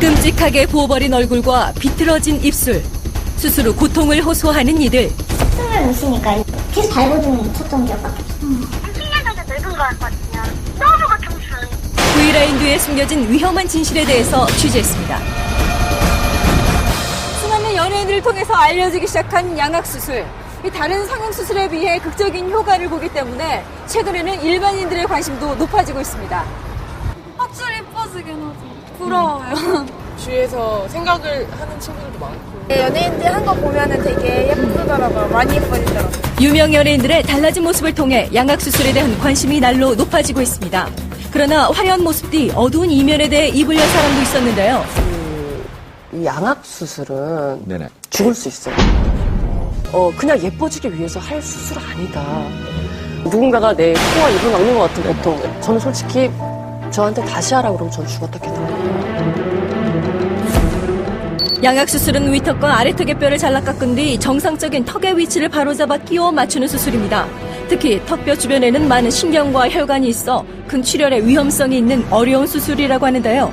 끔찍하게 부어버린 얼굴과 비틀어진 입술. 수술 후 고통을 호소하는 이들. 숨을 못 쉬니까 계속 발버둥 쳤던 기억밖에 없어. 7년 정도 늙은 것 같거든요. 너무 고통스러워요. V라인 뒤에 숨겨진 위험한 진실에 대해서 취재했습니다. 수많은 연예인들을 통해서 알려지기 시작한 양악 수술. 이 다른 성형 수술에 비해 극적인 효과를 보기 때문에 최근에는 일반인들의 관심도 높아지고 있습니다. 확실히 이뻐지긴 하죠. 부러워요. 주위에서 생각을 하는 친구들도 많고 연예인들 한 거 보면은 되게 예쁘더라고요. 많이 예뻐지더라고요. 유명 연예인들의 달라진 모습을 통해 양악 수술에 대한 관심이 날로 높아지고 있습니다. 그러나 화려한 모습 뒤 어두운 이면에 대해 입을 연 사람도 있었는데요. 이 양악 수술은 네네. 죽을 수 있어요. 어, 그냥 예뻐지기 위해서 할 수술 아니다. 누군가가 내 코와 입을 막는 것 같은 고통. 저는 솔직히 저한테 다시 하라 그러면 전 죽었다 깨달아요. 양악 수술은 위턱과 아래턱의 뼈를 잘라 깎은 뒤 정상적인 턱의 위치를 바로잡아 끼워 맞추는 수술입니다. 특히 턱뼈 주변에는 많은 신경과 혈관이 있어 큰 출혈의 위험성이 있는 어려운 수술이라고 하는데요.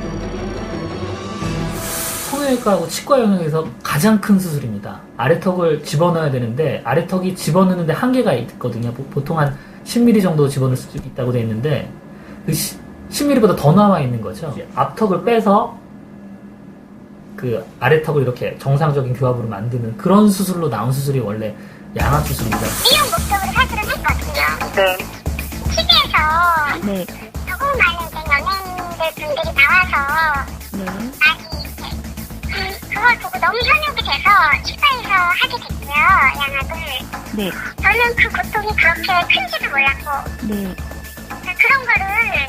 성형외과하고 치과 영역에서 가장 큰 수술입니다. 아래턱을 집어넣어야 되는데 아래턱이 집어넣는데 한계가 있거든요. 보- 보통 한 10mm 정도 집어넣을 수 있다고 되어 있는데 그 10mm보다 더 남아 있는 거죠. 앞턱을 빼서 그 아래턱을 이렇게 정상적인 교합으로 만드는 그런 수술로 나온 수술이 원래 양악 수술입니다. 이런 목적으로 사실은 했거든요. 네. TV에서 네. 조금 많은 이제 연예인들 분들이 나와서 네. 많이 이렇게 그, 그걸 보고 너무 현혹이 돼서 치과에서 하게 됐고요. 양악을. 네. 저는 그 고통이 그렇게 큰지도 몰랐고 네. 그런 거를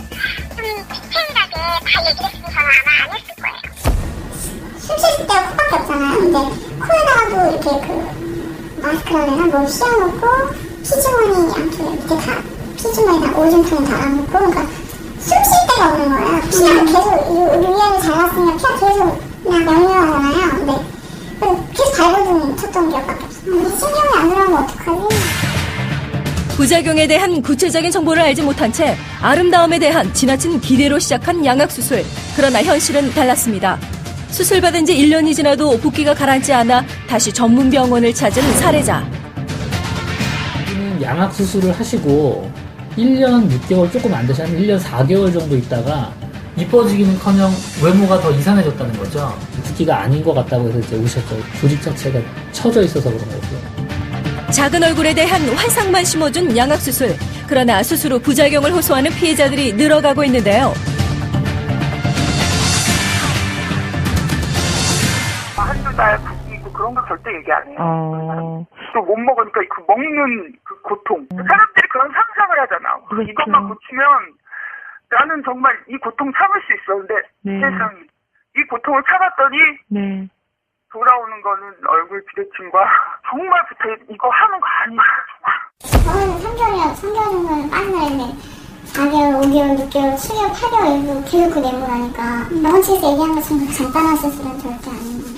좀 디테일하게 다 얘기했으면 저는 아마 안 했을 거예요. 숨쉴 때가 코밖에 없잖아요. 근데 코에다가도 이렇게 그 마스크를 뭘 씌워놓고 피주머니 양쪽에 밑에 다 피주머니에다 오줌통에 달아놓고 그러니까 숨 쉴 데가 없는 거예요. 피가 계속 이 위안을 잘랐으면 피가 계속 그냥 역류하잖아요. 근데 계속 발버둥 쳤던 기억밖에. 근데 신경이 안 들어가면 어떡하지? 부작용에 대한 구체적인 정보를 알지 못한 채 아름다움에 대한 지나친 기대로 시작한 양악 수술. 그러나 현실은 달랐습니다. 수술받은 지 1년이 지나도 붓기가 가라앉지 않아 다시 전문 병원을 찾은 사례자. 는 양악 수술을 하시고 1년 6개월 조금 안 되시 한 1년 4개월 정도 있다가 이뻐지기는커녕 외모가 더 이상해졌다는 거죠. 붓기가 아닌 것 같다고 해서 이제 우셨죠. 조직 자체가 처져 있어서 그런 거고요. 작은 얼굴에 대한 환상만 심어준 양악 수술. 그러나 수술 후 부작용을 호소하는 피해자들이 늘어가고 있는데요. 붓기 있고 그런 거 절대 얘기 안 해요. 어. 또못 먹으니까 그 먹는 그 고통. 사람들이 그런 상상을 하잖아. 그렇죠. 이것만 고치면 나는 정말 이 고통 참을 수 있어. 근데 네. 세상에 이 고통을 참았더니 네. 돌아오는 거는 얼굴 비대칭과 정말 부탁 이거 하는 거 아니야. 저는 3개월이나 3개월 정도는 빠져나 했는데 4개월, 5개월, 6개월, 7개월, 8개월 계속 그나 혼자서 얘기한 것처럼 간단한 수술은 절대 아니에요.